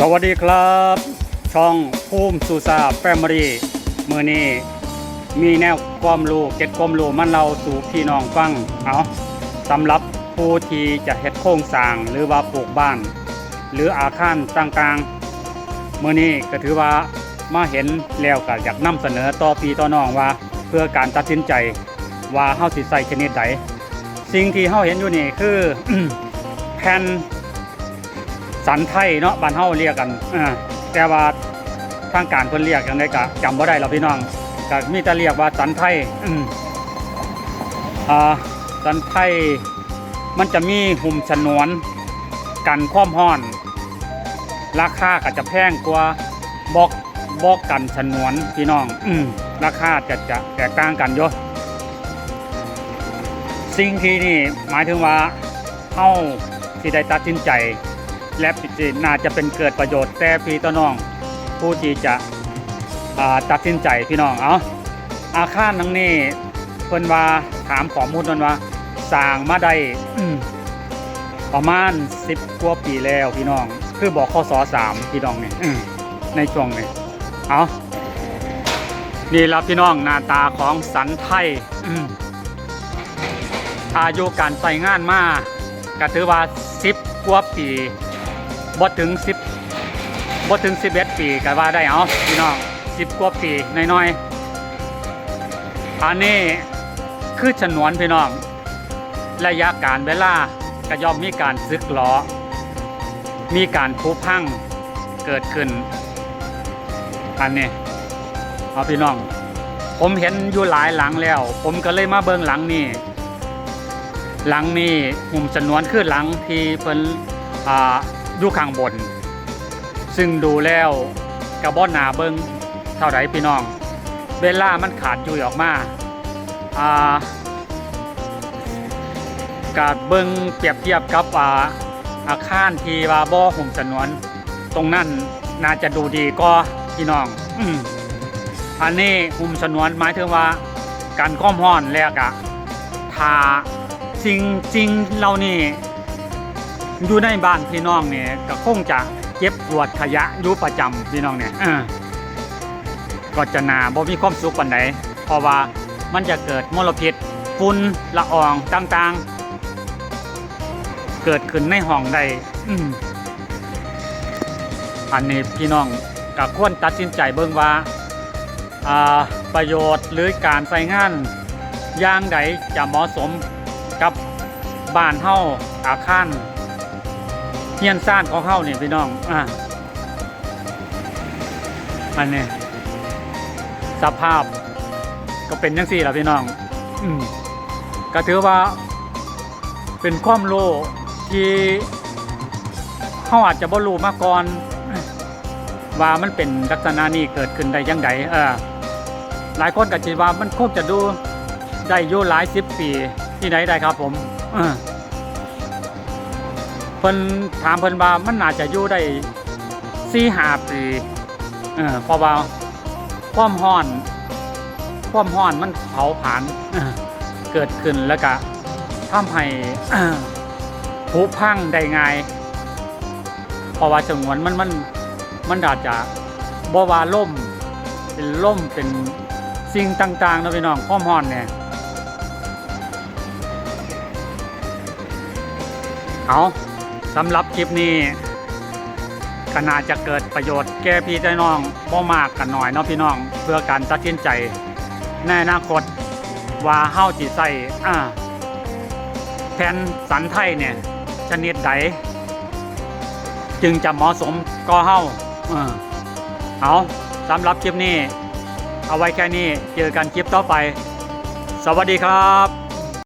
สวัสดีครับ ช่องภูมิสุสาแฟมิลี่มือนี้มีแนวความรู้เก็ดความรู้มันเราสู่พี่น้องฟังเอาสำหรับผู้ที่จะเฮ็ดโครงสร้างหรือว่าปลูกบ้าน หรืออาคารต่างๆมือนี้ก็ถือว่ามาเห็นแล้วก็อยากนำเสนอต่อพี่ต่อน้องว่า เพื่อการตัดสินใจว่าเฮาสิใส่ชนิดใดสิ่งที่เฮาเห็นอยู่นี่คือแผ่น สันไทยเนาะบ้านเฮาเรียกกันอ่าแต่ว่าทางการเพิ่นเรียกยังไงก็จำบ่ได้แล้วพี่น้องก็มีแต่เรียกว่าสันไทยอ่าสันไทยมันจะมีหุ่มฉนวนกันความร้อน ราคาก็จะแพงกว่าบอกบอกกันฉนวนพี่น้องอืราคาจะจะแตกต่างกันอยู่สิ่งที่นี่หมายถึงว่าเฮาสิได้ตัดสินใจ และสิน่าจะเป็นเกิดประโยชน์แต่พี่ต่อน้อง ผู้ที่จะตัดสินใจพี่น้องเอาอาคารนังนี้เพิ่นว่าถามข้อมูลนันว่าสร้างมาได้อืมประมาณ 10กว่าปีแล้วพี่น้อง คือบอกข้อสอ3พี่น้องเนี่อืมในช่วงนี้เอานี่ละพี่น้องหน้าตาของสันไทยอายุการใส่งานมาก็ถือว่า10กว่าปี บ่ถึง 10บ่ถึง 11 ปีก็ว่าได้เอาพี่น้อง 10 กว่าปีน้อยๆ อันนี้คือฉนวนพี่น้อง ระยะการเวลาก็ย่อมมีการซึกหลอมีการผุพังเกิดขึ้น อันนี้เอาพี่น้อง ผมเห็นอยู่หลายหลังแล้ว ผมก็เลยมาเบิ่งหลังนี้หลังนี้หุ่มจนวนคือหลังที่เพิ่นอ่า อยู่ข้างบน ซึ่งดูแล้วกระบอนหนาเบิงเท่าไรพี่น้อง เวลามันขาดจุยออกมาอ่ากาดเบิงเปรียบเทียบกับอ่าอาคารที่ว่าบ่อห่มจนวน ตรงนั้นน่าจะดูดีก็พี่น้องอืมอันนี้หุ่มจำนวนหมายถึงว่าการข้อมห้อนแล้วกะทาสิ่งจริงเรานี่ อยู่ในบ้านพี่น้องเนี่ยก็คงจะเก็บกวดขยะอยู่ประจำพี่น้องเนี่ยก็จะนาบ่มีความสุขปานใดเพราะว่ามันจะเกิดมลพิษฝุ่นละอองต่างๆ เกิดขึ้นในห้องใดอันนี้พี่น้องก็ควรตัดสินใจเบิ่งว่าประโยชน์หรือการใช้งานย่างใดจะเหมาะสมกับบ้านเฮาอาคาร เฮียนซ่านของเฮานี่พี่น้องอ่าอันนี้สภาพก็เป็นจังซี่ล่ะพี่น้อง อืมก็ถือว่า เป็นความรู้ที่เฮาอาจจะบ่รู้มาก่อน ว่ามันเป็นลักษณะนี้เกิดขึ้นได้ยังไงเออหลายคนก็คิว่ามันคงจะดูได้อยู่หลายสิบปีที่ไหนได้ครับผมเออ เพิ่นถามเพิ่นว่ามันน่าจะอยู่ได้สี่ห้าปีเออเพราะว่าความร้อน ความร้อนมันเผาผลาญเออเกิดขึ้นแล้วก็ทำให้เอ่อผุพังได้ง่ายเพราะว่าฉงวนมันมันมันอาจจะบ่ว่าล่มเป็นล่มเป็นสิ่งต่างๆนะพี่น้องความร้อนเนี่ยเอา สำหรับคลิปนี้ก็น่าจะเกิดประโยชน์แก่พี่ใจน้องบ่มากกันหน่อยเนาะพี่น้อง เพื่อการตัดสินใจในอนาคตว่าเฮาสิใส่อ่าแผ่นสันไทยเนี่ย ชนิดใดจึงจะเหมาะสมก็เฮาเอาสำหรับคลิปนี้ เอาไว้แค่นี้เจอกันคลิปต่อไป สวัสดีครับ